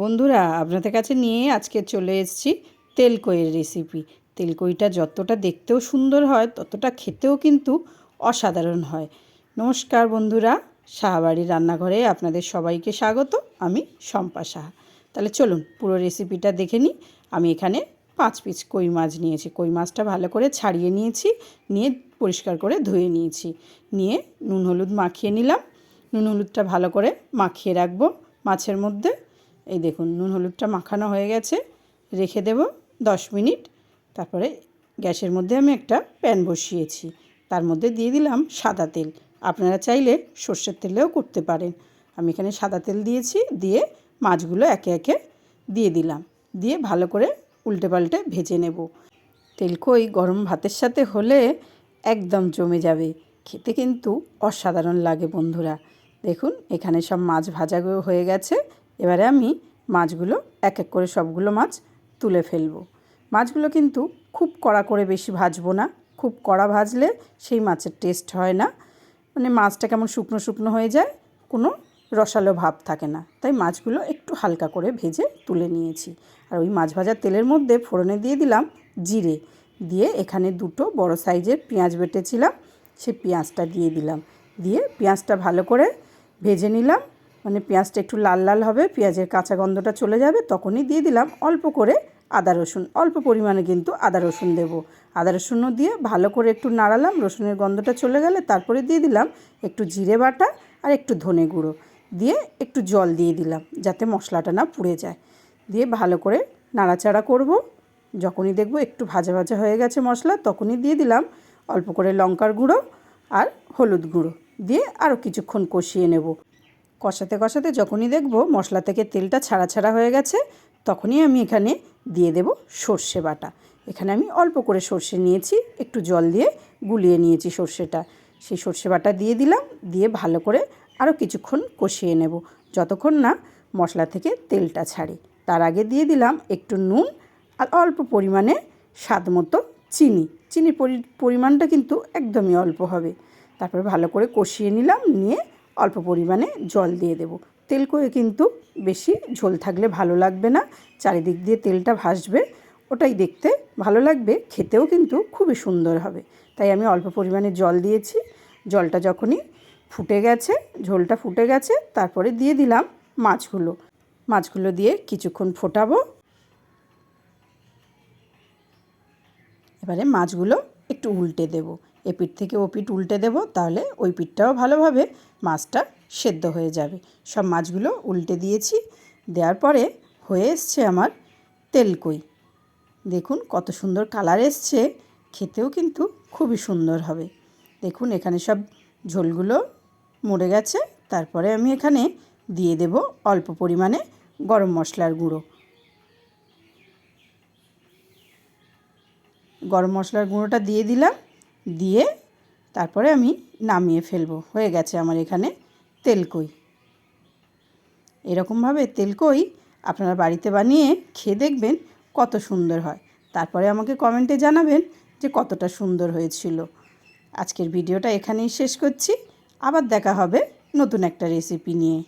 বন্ধুরা, আপনাদের কাছে নিয়ে আজকে চলে এসেছি তেলকইয়ের রেসিপি তেলকইটা যতটা দেখতেও সুন্দর হয়, ততটা খেতেও কিন্তু অসাধারণ হয়। নমস্কার বন্ধুরা, সাহাবাড়ির রান্নাঘরে আপনাদের সবাইকে স্বাগত, আমি শম্পা সাহা। তাহলে চলুন, পুরো রেসিপিটা দেখে নিই। আমি এখানে পাঁচ পিস কই মাছ নিয়েছি। কই মাছটা ভালো করে ছাড়িয়ে নিয়েছি, নিয়ে পরিষ্কার করে ধুয়ে নিয়েছি। নিয়ে নুন হলুদ মাখিয়ে নিলাম। নুন হলুদটা ভালো করে মাখিয়ে রাখব মাছের মধ্যে। এই দেখুন, নুন হলুদটা মাখানো হয়ে গেছে। রেখে দেব দশ মিনিট। তারপরে গ্যাসের মধ্যে আমি একটা প্যান বসিয়েছি। তার মধ্যে দিয়ে দিলাম সাদা তেল। আপনারা চাইলে সর্ষের তেলেও করতে পারেন। আমি এখানে সাদা তেল দিয়েছি, দিয়ে মাছগুলো একে একে দিয়ে দিলাম। দিয়ে ভালো করে উল্টে পাল্টে ভেজে নেব। তেলকই গরম ভাতের সাথে হলে একদম জমে যাবে। খেতে কিন্তু অসাধারণ লাগে বন্ধুরা। দেখুন, এখানে সব মাছ ভাজা হয়ে গেছে। এবারে আমি মাছগুলো এক এক করে সবগুলো মাছ তুলে ফেলব। মাছগুলো কিন্তু খুব কড়া করে বেশি ভাজবো না, খুব কড়া ভাজলে সেই মাছের টেস্ট হয় না। মানে মাছটা কেমন শুকনো শুকনো হয়ে যায়, কোনো রসালো ভাব থাকে না। তাই মাছগুলো একটু হালকা করে ভেজে তুলে নিয়েছি। আর ওই মাছ ভাজার তেলের মধ্যে ফোড়নে দিয়ে দিলাম জিরে। দিয়ে এখানে দুটো বড় সাইজের পেঁয়াজ বেটেছিলাম, সে পেঁয়াজটা দিয়ে দিলাম। দিয়ে পেঁয়াজটা ভালো করে ভেজে নিলাম। মানে পেঁয়াজটা একটু লাল লাল হবে, পেঁয়াজের কাঁচা গন্ধটা চলে যাবে, তখনই দিয়ে দিলাম অল্প করে আদা রসুন। অল্প পরিমাণে কিন্তু আদা রসুন দেব। আদা রসুনও দিয়ে ভালো করে একটু নাড়ালাম, রসুনের গন্ধটা চলে গেলে তারপরে দিয়ে দিলাম একটু জিরে বাটা আর একটু ধনে গুঁড়ো। দিয়ে একটু জল দিয়ে দিলাম যাতে মশলাটা না পুড়ে যায়। দিয়ে ভালো করে নাড়াচাড়া করব। যখনই দেখব একটু ভাজা ভাজা হয়ে গেছে মশলা, তখনই দিয়ে দিলাম অল্প করে লঙ্কার গুঁড়ো আর হলুদ গুঁড়ো। দিয়ে আরও কিছুক্ষণ কষিয়ে নেব। কষাতে কষাতে যখনই দেখব মশলা থেকে তেলটা ছাড়া ছাড়া হয়ে গেছে, তখনই আমি এখানে দিয়ে দেব সর্ষে বাটা। এখানে আমি অল্প করে সর্ষে নিয়েছি, একটু জল দিয়ে গুলিয়ে নিয়েছি সর্ষেটা। সেই সর্ষে বাটা দিয়ে দিলাম, দিয়ে ভালো করে আরও কিছুক্ষণ কষিয়ে নেব, যতক্ষণ না মশলা থেকে তেলটা ছাড়ে। তার আগে দিয়ে দিলাম একটু নুন আর অল্প পরিমাণে স্বাদ মতো চিনি। চিনির পরিমাণটা কিন্তু একদমই অল্প হবে। তারপরে ভালো করে কষিয়ে নিলাম, নিয়ে অল্প পরিমাণে জল দিয়ে দেবো। তেল করে কিন্তু বেশি, ঝোল থাকলে ভালো লাগবে না। চারিদিক দিয়ে তেলটা ভাসবে, ওটাই দেখতে ভালো লাগবে, খেতেও কিন্তু খুবই সুন্দর হবে। তাই আমি অল্প পরিমাণে জল দিয়েছি। জলটা যখনই ফুটে গেছে, ঝোলটা ফুটে গেছে, তারপরে দিয়ে দিলাম মাছগুলো। মাছগুলো দিয়ে কিছুক্ষণ ফোটাবো। এবারে মাছগুলো একটু উল্টে দেব। এ পিঠ থেকে ও পিঠ উল্টে দেব, তাহলে ওই পিঠটাও ভালোভাবে মাছটা সেদ্ধ হয়ে যাবে। সব মাছগুলো উল্টে দিয়েছি, দেওয়ার পরে হয়ে এসছে আমার তেলকই দেখুন কত সুন্দর কালার এসছে, খেতেও কিন্তু খুবই সুন্দর হবে। দেখুন এখানে সব ঝোলগুলো মরে গেছে, তারপরে আমি এখানে দিয়ে দেব অল্প পরিমাণে গরম মশলার গুঁড়ো। গরম মশলার গুঁড়োটা দিয়ে দিলাম দিয়ে তারপরে আমি নামিয়ে ফেলব। হয়ে গেছে আমার এখানে তেলকই। এরকমভাবে তেলকই আপনারা বাড়িতে বানিয়ে খেয়ে দেখবেন কত সুন্দর হয়। তারপরে আমাকে কমেন্টে জানাবেন যে কতটা সুন্দর হয়েছিল। আজকের ভিডিওটা এখানেই শেষ করছি। আবার দেখা হবে নতুন একটা রেসিপি নিয়ে।